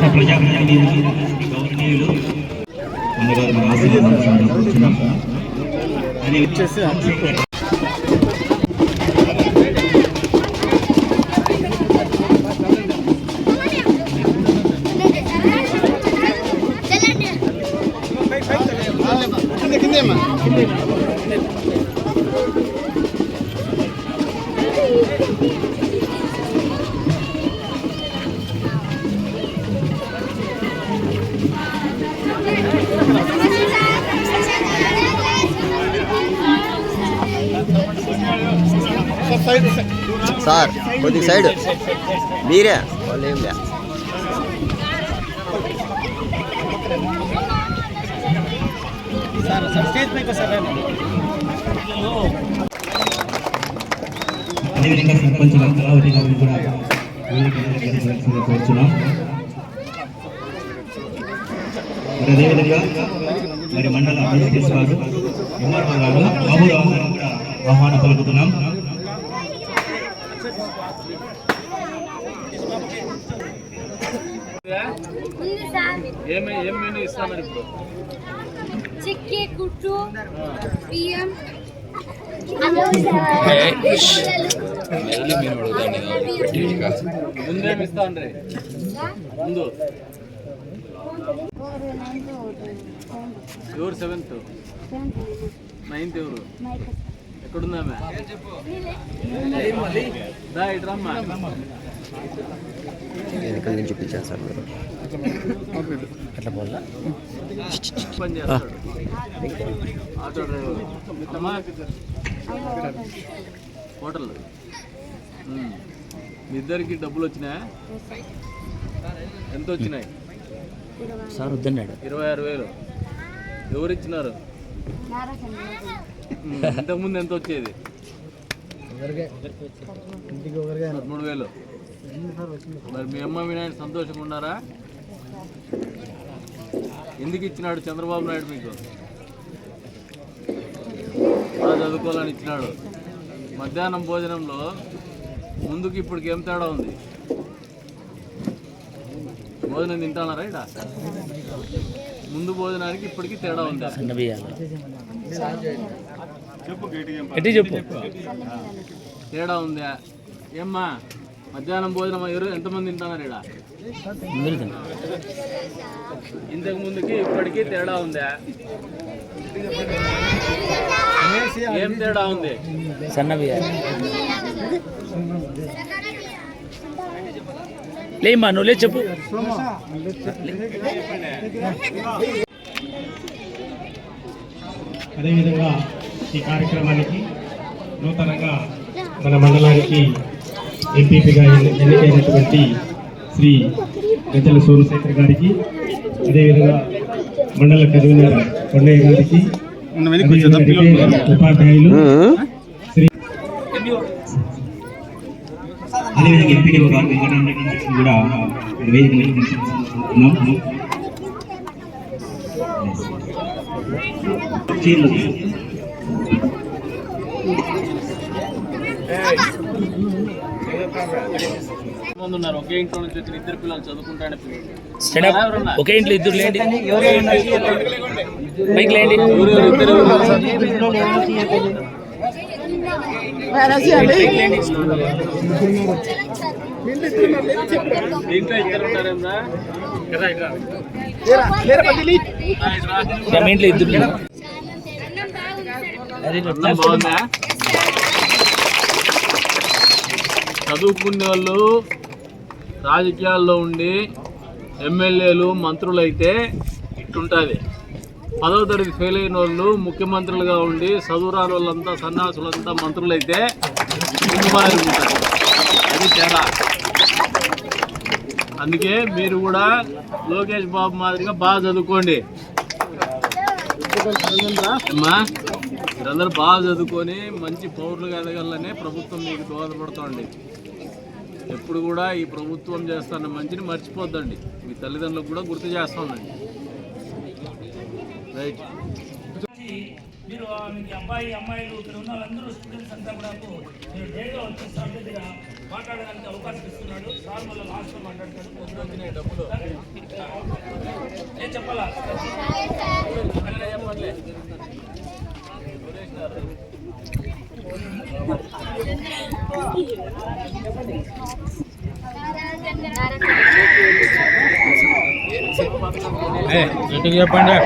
Saya pelajar yang di bawah ini dulu. అన్నగారు మన ఆశీర్వాదం సార్ కొద్దిగా సైడ్. మీరే. వాళ్ళు ఏం లే. అదేవిధంగా కళావతి గారిని కూడా కోరుచున్నాం మరి అదేవిధంగా మరి మండల అధ్యక్షుడు గారు ఎంఆర్ఓ గారు గారు కూడా ఆహ్వానం పలుకుతున్నాం. ఏమి ఏం మెనూ ఇస్తామని ఇప్పుడు? చిక్కి కుట్టు బియ్యం. ముందేమి ఇస్తా అండి ముందు. ఎవరు సెవెంత్? నైన్త్ ఎవరు? ఎక్కడుందామె దా ఇటు రమ్మా. వెనకాల నుంచి చూపించాను సార్ మీరు పని చేస్తాడు ఆటో డ్రైవర్ హోటల్. మీ ఇద్దరికి డబ్బులు వచ్చినాయా? ఎంత వచ్చినాయి? సార్ వద్దన్నాడు ఇరవై ఆరు వేలు. ఎవరు ఇచ్చినారు? ఇంతకుముందు ఎంత వచ్చేది? పదమూడు వేలు. మరి మీ అమ్మ మీ నాయన సంతోషంగా ఉన్నారా? ఎందుకు ఇచ్చినాడు చంద్రబాబు నాయుడు మీకు? బాగా చదువుకోవాలని ఇచ్చినాడు. మధ్యాహ్నం భోజనంలో ముందుకి ఇప్పటికి ఏం తేడా ఉంది? భోజనం తింటానారా ఇడ ముందు భోజనానికి ఇప్పటికి తేడా ఉంది. చెప్పు తేడా ఉందా? ఏమ్మా మధ్యాహ్నం భోజనం ఎవరు ఎంతమంది తింటున్నారు ఇడ ఇంతకు ముందుకి ఇప్పటికి తేడా ఉందా? ఏం తేడా ఉంది? లేమ్మా నువ్వు లే చెప్పు. అదేవిధంగా ఈ కార్యక్రమానికి నూతనంగా మన మండలానికి ఎంపీపీగా ఎన్ని- ఎన్నికైనటువంటి శ్రీ గజల సోమశేఖర్ గారికి అదేవిధంగా మండల కన్వీనర్ కొండయ్య గారికి ఉపాధ్యాయులు శ్రీ అదేవిధంగా ఎంపీడీఓ గారు వెంకటరామరెడ్డి కూడా వేదిక. మంది ఉన్నారు. ఒకే ఇంట్లో నుంచి వచ్చిన ఇద్దరు పిల్లలు అప్. ఒకే ఇంట్లో ఇద్దరు లేండి. పైకి లేండి? దీంట్లో ఇద్దరు ఉంటారేమ్రా మీ ఇంట్లో ఇద్దరు లేండి. అన్నం బాగుందా? చదువుకునే వాళ్ళు రాజకీయాల్లో ఉండి ఎమ్మెల్యేలు మంత్రులు అయితే ఇట్టుంటుంది. పదవ తరగతి ఫెయిల్ అయిన వాళ్ళు ముఖ్యమంత్రులుగా ఉండి చదువురాని వాళ్ళంతా సన్నాసులంతా మంత్రులు అయితే ఉంటారు అది తేడా. అందుకే మీరు కూడా లోకేష్ బాబు మాదిరిగా బాగా చదువుకోండి. అమ్మా మీరందరూ బాగా చదువుకొని మంచి పౌరులుగా ఎదగాలనే ప్రభుత్వం మీకు దోహదపడుతోంది. ఎప్పుడు కూడా ఈ ప్రభుత్వం చేస్తున్న మంచిని మర్చిపోద్దండి. మీ తల్లిదండ్రులకు కూడా గుర్తు చేస్తూ ఉండండి రైట్ మీరు మీకు అబ్బాయి అమ్మాయిలు ఇక్కడ ఉన్న వాళ్ళందరూ స్టూడెంట్స్ అంతా కూడా మీరు డేగా వచ్చి సార్ దగ్గర మాట్లాడడానికి అవకాశం ఇస్తున్నాడు. సార్ మళ్ళీ లాస్ట్లో మాట్లాడతాడు. పొద్దున డబ్బులు. ఏం చెప్పాలా? చెప్పండి?